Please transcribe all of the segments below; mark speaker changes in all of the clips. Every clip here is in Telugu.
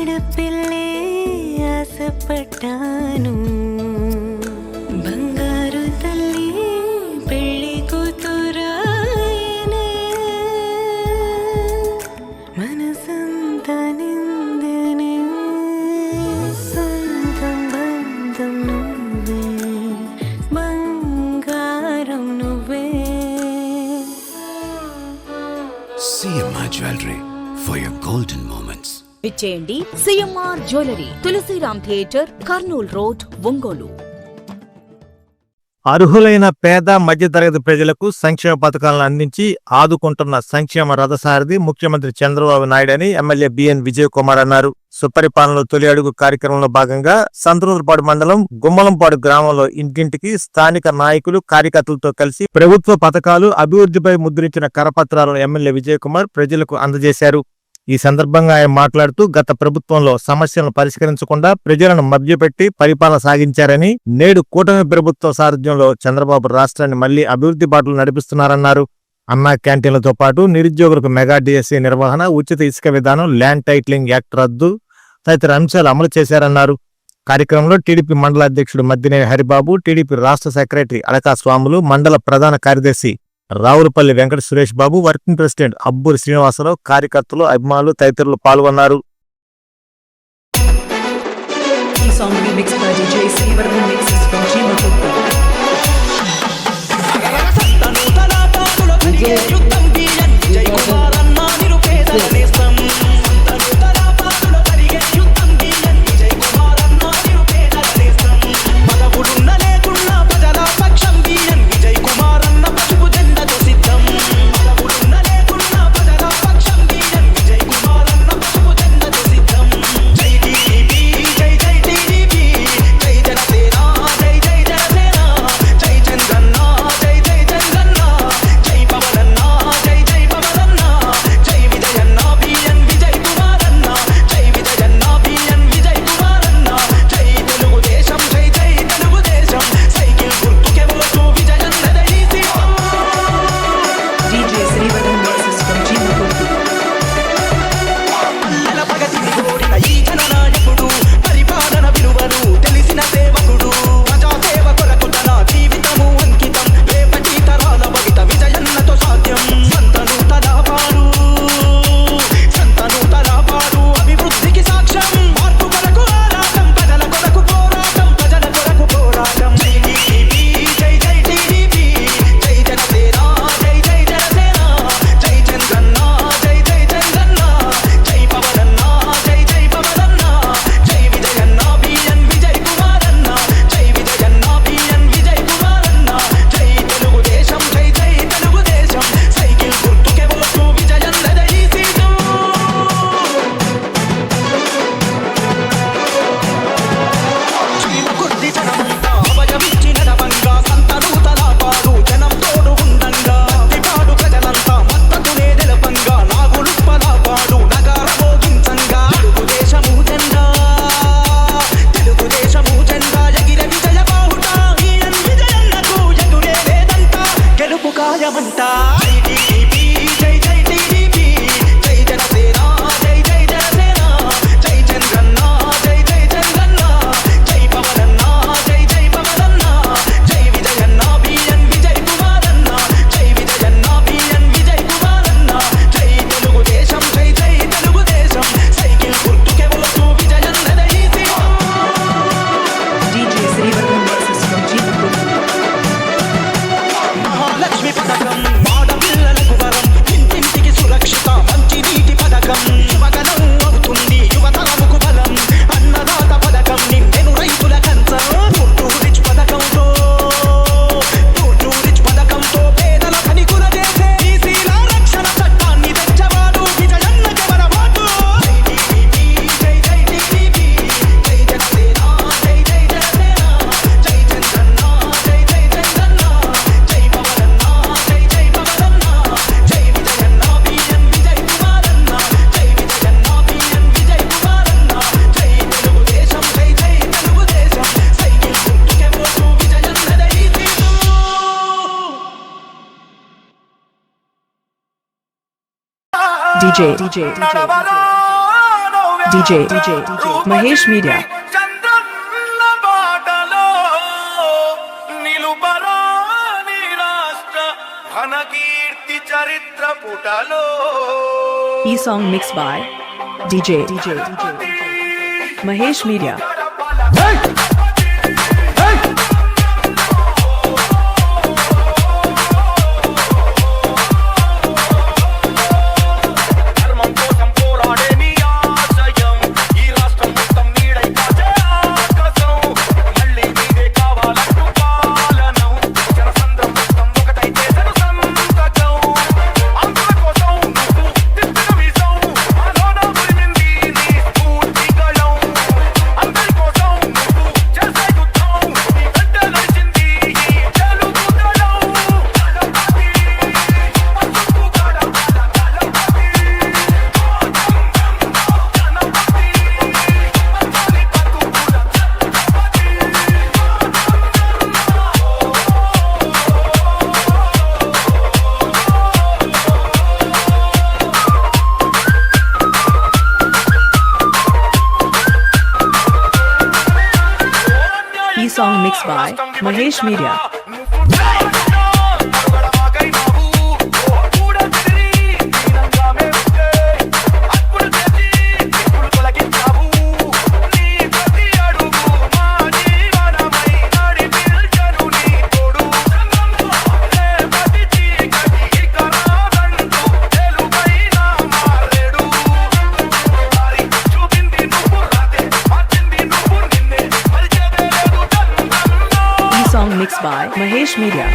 Speaker 1: അടുപ്പില്ലേ
Speaker 2: ആസപ്പെട്ടാനും CMR jewellery Tulasiram theatre Kurnool road Ongole
Speaker 3: అర్హులైన పేద మధ్యతరగతి ప్రజలకు సంక్షేమ పథకాలను అందించి ఆదుకుంటున్న సంక్షేమ రథసారథి ముఖ్యమంత్రి చంద్రబాబు నాయుడు అని ఎమ్మెల్యే బిఎన్ విజయ్ కుమార్ అన్నారు. సుపరిపాలనలో తొలి అడుగు కార్యక్రమంలో భాగంగా సంతనూరుపాడు మండలం గుమ్మలంపాడు గ్రామంలో ఇంటింటికి స్థానిక నాయకులు కార్యకర్తలతో కలిసి ప్రభుత్వ పథకాలు అభివృద్ధిపై ముద్రించిన కరపత్రాలను ఎమ్మెల్యే విజయ్ కుమార్ ప్రజలకు అందజేశారు. ఈ సందర్భంగా ఆయన మాట్లాడుతూ గత ప్రభుత్వంలో సమస్యలను పరిష్కరించకుండా ప్రజలను మభ్యపెట్టి పరిపాలన సాగించారని నేడు కూటమి ప్రభుత్వ సారథ్యంలో చంద్రబాబు రాష్ట్రాన్ని మళ్ళీ అభివృద్ధి బాటలు నడిపిస్తున్నారన్నారు. అన్నా క్యాంటీన్లతో పాటు నిరుద్యోగులకు మెగా డిఎస్సీ నిర్వహణ ఉచిత ఇసుక విధానం ల్యాండ్ టైటిలింగ్ యాక్ట్ రద్దు తదితర అంశాలు అమలు చేశారన్నారు. కార్యక్రమంలో టీడీపీ మండల అధ్యక్షుడు మద్దినేని హరిబాబు టీడీపీ రాష్ట్ర సెక్రటరీ అలకా స్వాములు మండల ప్రధాన కార్యదర్శి రావులపల్లి వెంకట సురేష్ బాబు వర్కింగ్ ప్రెసిడెంట్ అబ్బూరి శ్రీనివాసరావు కార్యకర్తలు అభిమానులు తదితరులు పాల్గొన్నారు
Speaker 4: Yeah. Vẫn DJ DJ DJ DJ Mahesh Media ఈ song mix boy DJ DJ Mahesh Media Mahesh Media. Mahesh
Speaker 5: media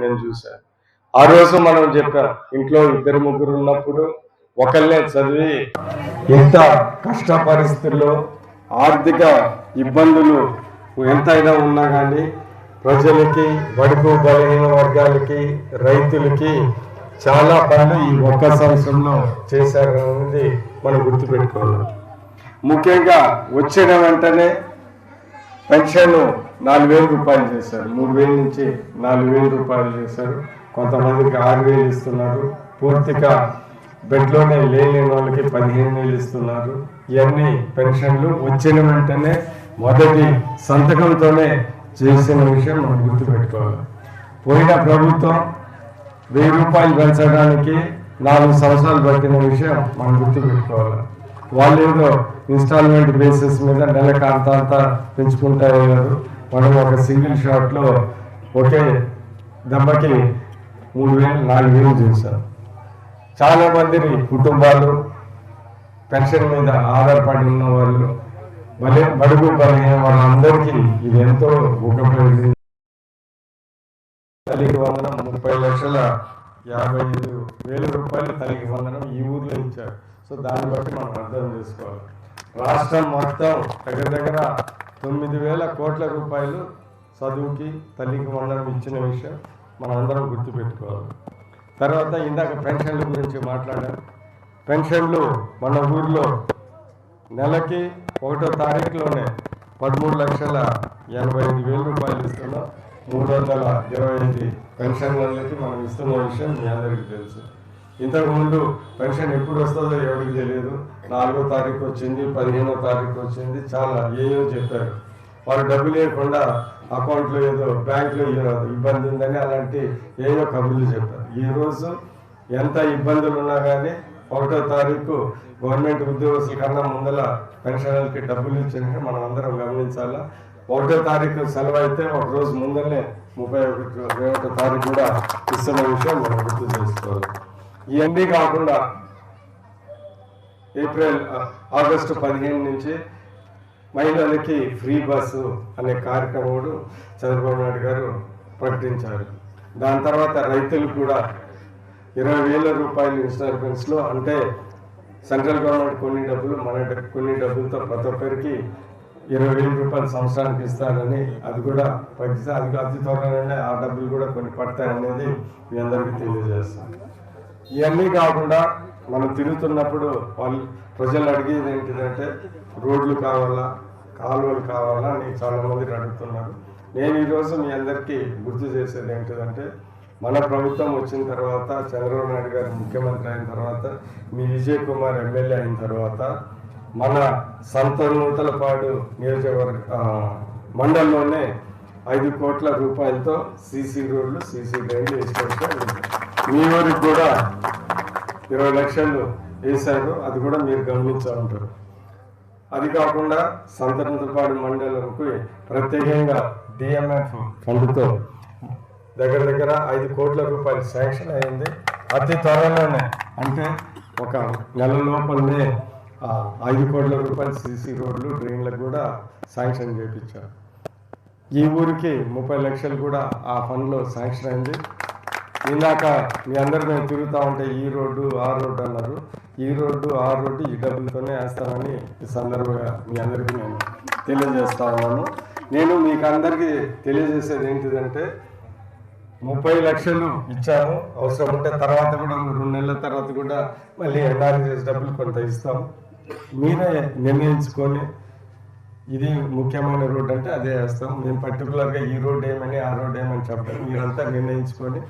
Speaker 5: నేను చూశాను ఆ రోజు మనం చెప్పాం ఇంట్లో ఇద్దరు ముగ్గురు ఉన్నప్పుడు ఒకళ్ళే చదివి ఎంత కష్ట పరిస్థితుల్లో ఆర్థిక ఇబ్బందులు ఎంతైనా ఉన్నా కానీ ప్రజలకి బడుగు బలహీన వర్గాలకి రైతులకి చాలా పనులు ఈ ఒక్క సంవత్సరంలో చేశారనేది మనం గుర్తుపెట్టుకోవాలి. ముఖ్యంగా వచ్చిన వెంటనే పెన్షన్ నాలుగు వేల రూపాయలు చేశారు. మూడు వేల నుంచి నాలుగు వేల రూపాయలు చేశారు. కొంతమందికి ఆరు వేలు ఇస్తున్నారు. పూర్తిగా బెడ్లోనే లేని వాళ్ళకి పదిహేను వేలు ఇస్తున్నారు. ఇవన్నీ పెన్షన్లు వచ్చిన వెంటనే మొదటి సంతకంతోనే చేసిన విషయం మనం గుర్తుపెట్టుకోవాలి. పోయిన ప్రభుత్వం వెయ్యి రూపాయలు పెంచడానికి నాలుగు సంవత్సరాలు పట్టిన విషయం మనం గుర్తుపెట్టుకోవాలి. వాళ్ళు ఏదో ఇన్స్టాల్మెంట్ బేసిస్ మీద నెలకు అంత అంత పెంచుకుంటారు కాదు. మనం ఒక సింగిల్ షాట్లో ఒకే దెబ్బకి మూడు వేలు నాలుగు వేలు చేశారు చాలా మందిని కుటుంబాలు పెన్షన్ మీద ఆధారపడి ఉన్న వాళ్ళు మరి బడుగు బలహీన వాళ్ళందరికీ ఇది ఎంతో ఉపయోగపడింది. తల్లికి వందనం ముప్పై లక్షల యాభై ఐదు వేల రూపాయలు తల్లికి వందనం ఈ ఊర్లో ఇచ్చారు. సో దాన్ని బట్టి మనం అర్థం చేసుకోవాలి. రాష్ట్రం మొత్తం దగ్గర దగ్గర తొమ్మిది వేల కోట్ల రూపాయలు చదువుకి తల్లికి వందనం ఇచ్చిన విషయం మనందరం గుర్తుపెట్టుకోవాలి. తర్వాత ఇందాక పెన్షన్ల గురించి మాట్లాడాం పెన్షన్లు మన ఊర్లో నెలకి ఒకటో తారీఖులోనే పదమూడు లక్షల ఎనభై ఐదు వేల రూపాయలు ఇస్తున్నాం. మూడు వందల ఇరవై ఐదు పెన్షన్లకి మనం ఇస్తున్న విషయం మీ అందరికీ తెలుసు. ఇంతకుముందు పెన్షన్ ఎప్పుడు వస్తుందో ఎవరికి తెలియదు. నాలుగో తారీఖు వచ్చింది పదిహేనో తారీఖు వచ్చింది చాలా ఏయో చెప్పారు. వారు డబ్బులు లేకుండా అకౌంట్లో ఏదో బ్యాంకులో ఇబ్బంది ఉందని అలాంటి ఏదో కబుర్లు చెప్పారు. ఈ రోజు ఎంత ఇబ్బందులు ఉన్నా కానీ ఒకటో తారీఖు గవర్నమెంట్ ఉద్యోగస్తుల కన్నా ముందల పెన్షనర్లకి డబ్బులు ఇచ్చిన మనం అందరం గమనించాలా? ఒకటో తారీఖు సెలవు అయితే ఒక రోజు ముందరనే ముప్పై ఒకటి ఒకటో తారీఖు కూడా ఇస్తున్న విషయం మనం గుర్తు చేసుకోవాలి. ఇవన్నీ కాకుండా ఏప్రిల్ ఆగస్టు పదిహేను నుంచి మహిళలకి ఫ్రీ బస్సు అనే కార్యక్రమం చంద్రబాబు నాయుడు గారు ప్రకటించారు. దాని తర్వాత రైతులు కూడా ఇరవై వేల రూపాయలు ఇన్స్టాల్మెంట్స్లో అంటే సెంట్రల్ గవర్నమెంట్ కొన్ని డబ్బులు మన కొన్ని డబ్బులతో ప్రతి ఒక్కరికి ఇరవై వేల రూపాయలు సంవత్సరానికి ఇస్తారని అది కూడా ప్రతి అది అతి త్వరలోనే ఆ డబ్బులు కూడా కొన్ని పడతాయనేది మీ అందరికీ తెలియజేస్తాను. ఇవన్నీ కాకుండా మనం తిరుగుతున్నప్పుడు వాళ్ళు ప్రజలు అడిగేది ఏంటిదంటే రోడ్లు కావాలా కాలువలు కావాలా అని చాలామంది అడుగుతున్నారు. నేను ఈరోజు మీ అందరికీ గుర్తు చేసేది ఏంటిదంటే మన ప్రభుత్వం వచ్చిన తర్వాత చంద్రబాబు నాయుడు గారు ముఖ్యమంత్రి అయిన తర్వాత మీ విజయ్ కుమార్ ఎమ్మెల్యే అయిన తర్వాత మన సంత నూతలపాడు నియోజకవర్గ మండలంలోనే ఐదు కోట్ల రూపాయలతో సీసీ రోడ్లు సీసీ డ్రైన్లు వేసుకోవచ్చు మీ ఊరికి కూడా ఇరవై లక్షలు వేశారు. అది కూడా మీరు గమనించా ఉంటారు. అది కాకుండా సంతనతపాడు మండలంకి ప్రత్యేకంగా డిఎంఎఫ్ ఫండ్తో దగ్గర దగ్గర ఐదు కోట్ల రూపాయలు శాంక్షన్ అయింది. అతి త్వరలోనే అంటే ఒక నెల లోపలనే ఐదు కోట్ల రూపాయలు సీసీ రోడ్లు డ్రైన్లకు కూడా శాంక్షన్ చేయించారు ఈ ఊరికి ముప్పై లక్షలు కూడా ఆ ఫండ్లో శాంక్షన్ అయింది. ఇందాక మీ అందరు మేము తిరుగుతూ ఉంటే ఈ రోడ్డు ఆ రోడ్డు అన్నారు. ఈ రోడ్డు ఆ రోడ్డు ఈ డబ్బులతోనే వేస్తామని ఈ సందర్భంగా మీ అందరికీ నేను తెలియజేస్తా ఉన్నాను. నేను మీకు అందరికీ తెలియజేసేది ఏంటిదంటే ముప్పై లక్షలు ఇచ్చాము. అవసరం ఉంటే తర్వాత కూడా రెండు నెలల తర్వాత కూడా మళ్ళీ ఎన్ఆర్ఎస్ డబ్బులు కొంత ఇస్తాం మీరే నిర్ణయించుకొని ఇది ముఖ్యమైన రోడ్ అంటే అదే వేస్తాం మేము పర్టికులర్గా ఈ రోడ్ ఏమని ఆ రోడ్ ఏమని చెప్పడం మీరంతా నిర్ణయించుకొని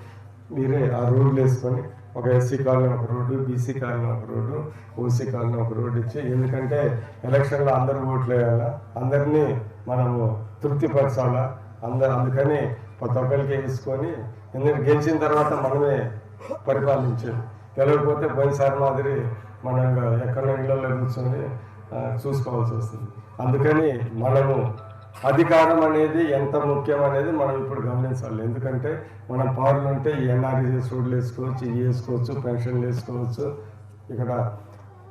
Speaker 5: మీరే ఆ రోడ్లు వేసుకొని ఒక ఎస్సీ కాలనీ ఒక రోడ్డు బీసీ కాలనీ ఒక రోడ్డు ఓసీ కాలనీ ఒక రోడ్డు ఇచ్చి ఎందుకంటే ఎలక్షన్లో అందరూ ఓట్లు వేయాలా? అందరినీ మనము తృప్తిపరచాలా? అందరు అందుకని ప్రతి ఒక్కరికి వేసుకొని ఎందుకంటే గెలిచిన తర్వాత మనమే పరిపాలించేది గెలవకపోతే పోయినసారి మాదిరి మనం ఇంకా ఎక్కడో ఇళ్ళల్లో కూర్చొని చూసుకోవాల్సి వస్తుంది. అందుకని మనము అధికారం అనేది ఎంత ముఖ్యం అనేది మనం ఇప్పుడు గమనించాలి. ఎందుకంటే మనం పవర్లు ఉంటే ఎన్ఆర్ఈ రోడ్లు వేసుకోవచ్చు ఇవి వేసుకోవచ్చు పెన్షన్లు వేసుకోవచ్చు. ఇక్కడ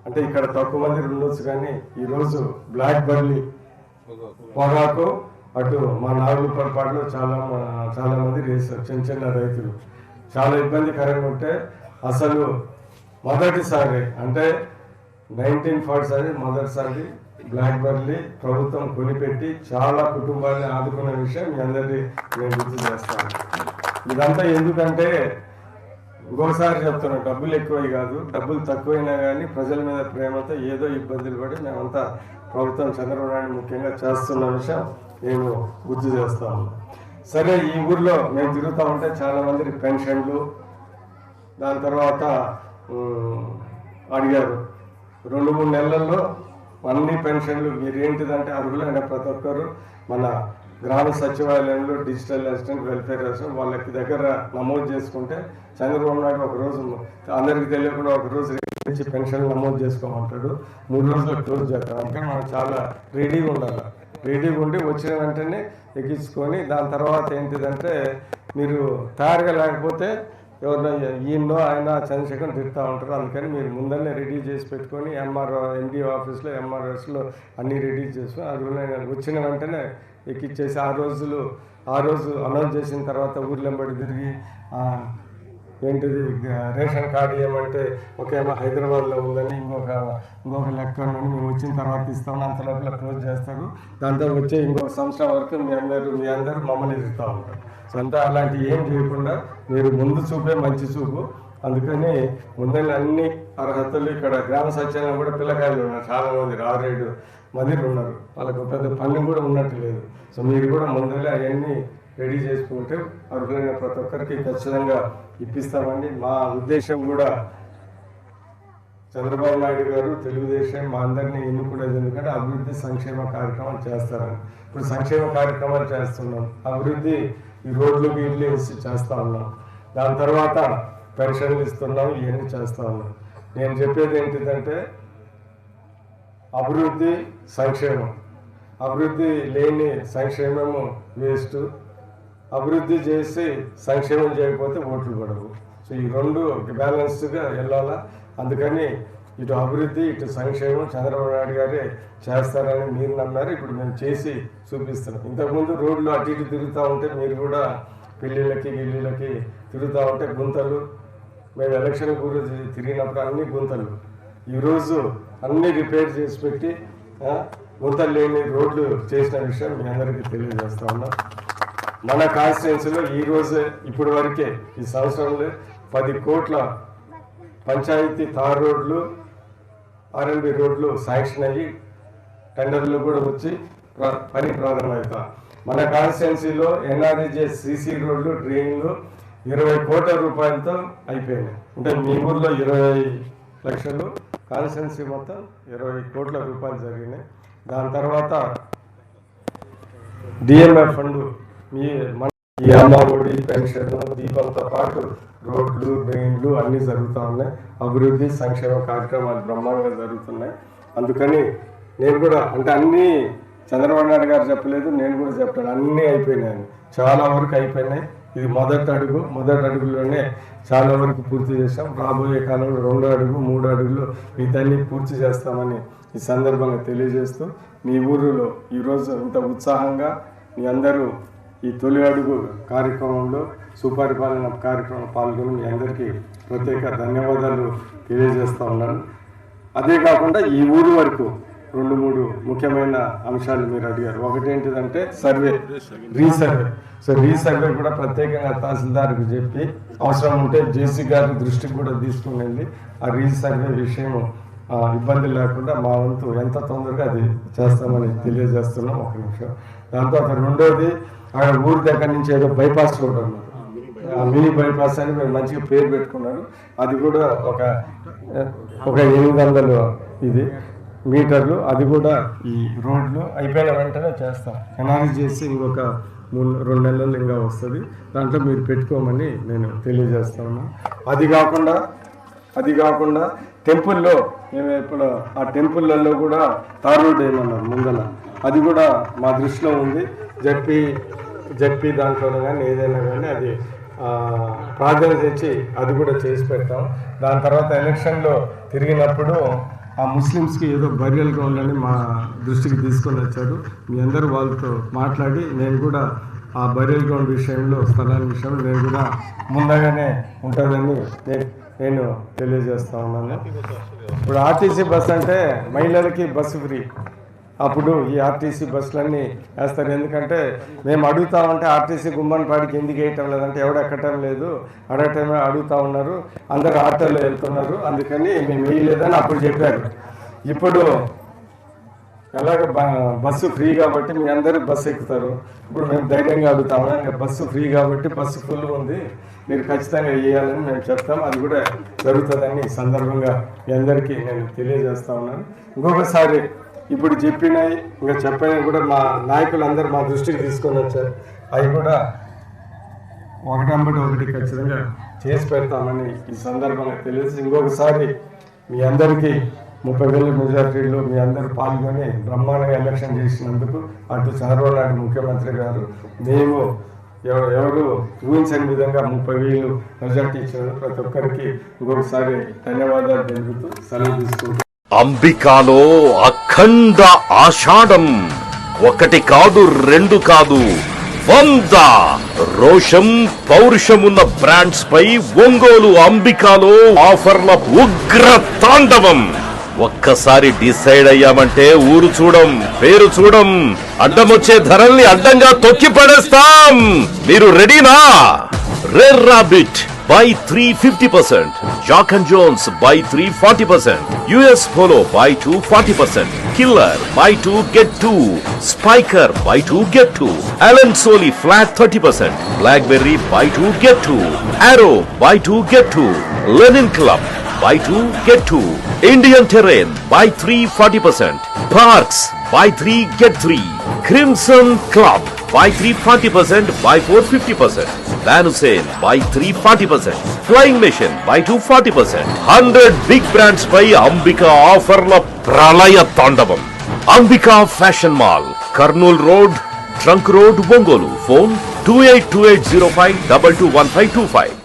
Speaker 5: అంటే ఇక్కడ తక్కువ మంది ఉండొచ్చు కానీ ఈరోజు బ్లాక్ బర్లీ పొగాకు అటు మా నాగులు పొరపాటులో చాలా మ- చాలా మంది వేశారు చిన్న చిన్న రైతులు. చాలా ఇబ్బందికరంగా ఉంటే అసలు మొదటిసారి అంటే నైన్టీన్ ఫార్టీ సెవెన్ మొదటిసారి బ్లాక్ బర్లీ ప్రభుత్వం కొనిపెట్టి చాలా కుటుంబాన్ని ఆదుకున్న విషయం మీ అందరినీ నేను గుర్తు చేస్తాను. ఇదంతా ఎందుకంటే ఇంకోసారి చెప్తున్నా డబ్బులు ఎక్కువ కాదు. డబ్బులు తక్కువైనా కానీ ప్రజల మీద ప్రేమతో ఏదో ఇబ్బందులు పడి మేమంతా ప్రభుత్వం చంద్రబాబు నాయుడు ముఖ్యంగా చేస్తున్న విషయం. నేను గుర్తు చేస్తాను. సరే ఈ ఊర్లో మేము తిరుగుతూ ఉంటే చాలామందికి పెన్షన్లు దాని తర్వాత అడిగారు. రెండు మూడు నెలల్లో అన్ని పెన్షన్లు మీరేంటిదంటే అర్హులైన ప్రతి ఒక్కరు మన గ్రామ సచివాలయంలో డిజిటల్ అసిస్టెంట్ వెల్ఫేర్ అసిస్టెంట్ వాళ్ళకి దగ్గర నమోదు చేసుకుంటే చంద్రబాబు నాయుడు ఒక రోజు అందరికి తెలియకుండా ఒక రోజు పెన్షన్లు పెన్షన్ నమోదు చేసుకోమంటాడు. మూడు రోజులు క్లోజ్ చేస్తాం అందుకని మనం చాలా రెడీగా ఉండాలి. రెడీగా ఉండి వచ్చిన వెంటనే ఎక్కించుకొని దాని తర్వాత ఏంటిదంటే మీరు తయారుగా లేకపోతే ఎవరినో ఈయనో ఆయన చంద్రశేఖర్ తిరుగుతూ ఉంటారు. అందుకని మీరు ముందరనే రెడీ చేసి పెట్టుకొని ఎంఆర్ఓ ఎండిఓ ఆఫీస్లో ఎంఆర్ఎస్లో అన్నీ రెడీ చేసుకుని అది వచ్చిన వెంటనే ఎక్కిచ్చేసి ఆ రోజులు ఆ రోజు అనౌన్స్ చేసిన తర్వాత ఊర్లెంబడి తిరిగి ఏంటిది? రేషన్ కార్డు ఏమంటే ఒకేమో హైదరాబాద్లో ఉందని ఇంకొక ఇంకొక లెక్క ఉందని మేము వచ్చిన తర్వాత ఇస్తామని అంత లోపల క్లోజ్ చేస్తారు. దాంతో వచ్చే ఇంకొక సంవత్సరం వరకు మీ అందరూ మీ అందరూ మమ్మల్ని ఇస్తూ ఉంటారు. సో అంతా అలాంటివి ఏం చేయకుండా మీరు ముందు చూపే మంచి చూపు. అందుకని ముందని అన్ని అర్హతలు ఇక్కడ గ్రామ సత్యాన్ని కూడా పిల్లకాయలు ఉన్నారు. చాలా మంది ఆరేడు ఉన్నారు వాళ్ళకు పెద్ద పని కూడా ఉన్నట్టు లేదు. సో మీరు కూడా ముందరే అవన్నీ రెడీ చేసుకుంటే అర్హులైన ప్రతి ఒక్కరికి ఖచ్చితంగా ఇప్పిస్తామని మా ఉద్దేశం కూడా చంద్రబాబు నాయుడు గారు తెలుగుదేశం మా అందరినీ ఎన్నుకునేది ఎందుకంటే అభివృద్ధి సంక్షేమ కార్యక్రమాలు చేస్తారని. ఇప్పుడు సంక్షేమ కార్యక్రమాలు చేస్తున్నాం. అభివృద్ధి ఈ రోడ్లు వీళ్ళు వేసి చేస్తా ఉన్నాం. దాని తర్వాత పెన్షన్లు ఇస్తున్నాం ఇవన్నీ చేస్తా ఉన్నాం. నేను చెప్పేది ఏంటిదంటే అభివృద్ధి సంక్షేమం. అభివృద్ధి లేని సంక్షేమము వేస్ట్. అభివృద్ధి చేసి సంక్షేమం చేయకపోతే ఓట్లు పడవు. సో ఈ రెండు బ్యాలెన్స్డ్గా వెళ్ళాలా? అందుకని ఇటు అభివృద్ధి ఇటు సంక్షేమం చంద్రబాబు నాయుడు గారే చేస్తారని మీరు నమ్మారు. ఇప్పుడు మేము చేసి చూపిస్తున్నాం. ఇంతకుముందు రోడ్లు అటు ఇటు తిరుగుతూ ఉంటే మీరు కూడా పెళ్ళిళ్ళకి గిళ్ళిళ్ళకి తిరుగుతూ ఉంటే గుంతలు. మేము ఎలక్షన్ గురించి తిరిగినప్పుడు అన్ని గుంతలు. ఈరోజు అన్ని రిపేర్ చేసి పెట్టి గుంతలు లేని రోడ్లు చేసిన విషయం మీ అందరికీ తెలియజేస్తా ఉన్నాం. మన కాన్స్టిట్యున్సీలో ఈ రోజే ఇప్పటి వరకే ఈ సంవత్సరంలో పది కోట్ల పంచాయతీ తార్ రోడ్లు ఆర్ఎన్బి రోడ్లు శాంక్షన్ అయ్యి టెండర్లు కూడా వచ్చి ప్ర- పని ప్రారంభమవుతా మన కాన్స్టిట్యున్సీలో ఎన్ఆర్ఈజే సీసీ రోడ్లు డ్రైన్లు ఇరవై కోట్ల రూపాయలతో అయిపోయినాయి. అంటే మీ ఊర్లో ఇరవై లక్షలు కాన్స్టిట్యున్సీ మొత్తం ఇరవై కోట్ల రూపాయలు జరిగినాయి. దాని తర్వాత డిఎంఎఫ్ ఫండ్ మీ మన ఈ అమ్మఒడి పెన్షన్ దీపంతో పాటు రోడ్లు డ్రైన్లు అన్నీ జరుగుతూ ఉన్నాయి. అభివృద్ధి సంక్షేమ కార్యక్రమాలు బ్రహ్మాండంగా జరుగుతున్నాయి. అందుకని నేను కూడా అంటే అన్నీ చంద్రబాబు నాయుడు గారు చెప్పలేదు నేను కూడా చెప్పాను అన్నీ అయిపోయినాయి. చాలా వరకు అయిపోయినాయి. ఇది మొదటి అడుగు. మొదటి అడుగులోనే చాలా వరకు పూర్తి చేశాం. రాబోయే కాలంలో రెండో అడుగు మూడో అడుగులు ఇదన్నీ పూర్తి చేస్తామని ఈ సందర్భంగా తెలియజేస్తూ మీ ఊరిలో ఈరోజు ఇంత ఉత్సాహంగా మీ అందరూ ఈ తొలి అడుగు కార్యక్రమంలో సుపరిపాలన కార్యక్రమం పాల్గొని మీ అందరికీ ప్రత్యేక ధన్యవాదాలు తెలియజేస్తూ ఉన్నాను. అదే కాకుండా ఈ ఊరు వరకు రెండు మూడు ముఖ్యమైన అంశాలు మీరు అడిగారు. ఒకటి ఏంటిదంటే సర్వే రీసర్వే. సో రీసర్వే కూడా ప్రత్యేకంగా తహసీల్దార్కి చెప్పి అవసరం ఉంటే జేసీ గారి దృష్టికి కూడా తీసుకునేది ఆ రీసర్వే విషయం ఇబ్బంది లేకుండా మా వంతు ఎంత తొందరగా అది చేస్తామని తెలియజేస్తున్నాం. ఒక నిమిషం. దాని తర్వాత రెండోది అక్కడ ఊరి దగ్గర నుంచి ఏదో బైపాస్ రోడ్ అన్నారు ఆ మినీ బైపాస్ అని మేము మంచిగా పేరు పెట్టుకున్నారు అది కూడా ఒక ఒక ఎనిమిది వందలు ఇది మీటర్లు. అది కూడా ఈ రోడ్లు అయిపోయిన వెంటనే చేస్తాం. ఎనాలిజ్ చేసి ఇంకొక మూడు రెండు నెలలు ఇంకా వస్తుంది. దాంట్లో మీరు పెట్టుకోమని నేను తెలియజేస్తా ఉన్నా. అది కాకుండా అది కాకుండా టెంపుల్లో మేము ఇప్పుడు ఆ టెంపుల్లలో కూడా తార్ రోడ్ ఏమన్నారు ముందల అది కూడా మా దృష్టిలో ఉంది. జడ్పీ జడ్పీ దాంట్లోనే కానీ ఏదైనా కానీ అది ప్రార్థన తెచ్చి అది కూడా చేసి పెడతాం. దాని తర్వాత ఎలక్షన్లో తిరిగినప్పుడు ఆ ముస్లిమ్స్కి ఏదో బరియల్గా ఉందని మా దృష్టికి తీసుకొని వచ్చారు. మీ అందరూ వాళ్ళతో మాట్లాడి నేను కూడా ఆ బరియల్ గ్రౌండ్ విషయంలో స్థలాల విషయంలో నేను కూడా ముందుగానే ఉంటుందని నేను తెలియజేస్తా ఉన్నాను. ఇప్పుడు ఆర్టీసీ బస్ అంటే మహిళలకి బస్సు ఫ్రీ. అప్పుడు ఈ ఆర్టీసీ బస్సులన్నీ వేస్తారు. ఎందుకంటే మేము అడుగుతామంటే ఆర్టీసీ గుమ్మన్పాడికి ఎందుకు వేయటం లేదంటే ఎవడు ఎక్కటం లేదు. అడగటమే అడుగుతా ఉన్నారు. అందరు ఆటోలో వెళ్తున్నారు. అందుకని మేము వేయలేదని అప్పుడు చెప్పారు. ఇప్పుడు ఎలాగ బస్సు ఫ్రీ కాబట్టి మీ అందరూ బస్సు ఎక్కుతారు. ఇప్పుడు మేము ధైర్యంగా అడుగుతాము ఇంకా బస్సు ఫ్రీ కాబట్టి బస్సు ఫుల్ ఉంది. మీరు ఖచ్చితంగా వేయాలని మేము చెప్తాం. అది కూడా జరుగుతుందని ఈ సందర్భంగా మీ అందరికీ నేను తెలియజేస్తా ఉన్నాను. ఇంకొకసారి ఇప్పుడు చెప్పినవి ఇంకా చెప్పినవి కూడా మా నాయకులందరూ మా దృష్టికి తీసుకొని వచ్చారు. అవి కూడా ఒకటంబటి ఒకటి ఖచ్చితంగా చేసి పెడతామని ఈ సందర్భంగా తెలియజేసి ఇంకొకసారి మీ అందరికీ ముప్పై వేల మెజార్టీలో మీ అందరూ పాల్గొని బ్రహ్మాండంగా ఎలక్షన్ చేసినందుకు అటు చంద్రబాబు నాయుడు ముఖ్యమంత్రి గారు మేము ఎవరు ఊహించని విధంగా ముప్పై వేలు మెజార్టీ ఇచ్చినందుకు ప్రతి ఒక్కరికి ఇంకొకసారి ధన్యవాదాలు తెలుపుతూ సెలవు తీసుకుంటాం
Speaker 6: అంబికాలో అఖండ ఆషాఢం. ఒకటి కాదు రెండు కాదు. వంద రోషం పౌరుషమున్న బ్రాండ్స్ పై ఒంగోలు అంబికాలో ఆఫర్ల ఉగ్ర తాండవం. ఒక్కసారి డిసైడ్ అయ్యామంటే ఊరు చూడం పేరు చూడం. అడ్డమొచ్చే ధరల్ని అడ్డంగా తొక్కి పడేస్తాం మీరు రెడీనా? రెర్రాబిట్ by 350%. Jock and Jones by 340%. US Polo by 240%. Killer by 2 get 2. Spiker by 2 get 2. Alan Soli flat 30%. Blackberry by 2 get 2. Arrow by 2 get 2. Lenin Club buy 2 get 2 indian terrain buy 3% parks buy 3 get 3 crimson club buy three forty percent buy four fifty percent van hussein buy three forty percent flying machine buy two forty percent hundred big brands by ambika offer la pralaya tandavam ambika fashion mall karnool road trunk road bongolu phone 282805 221525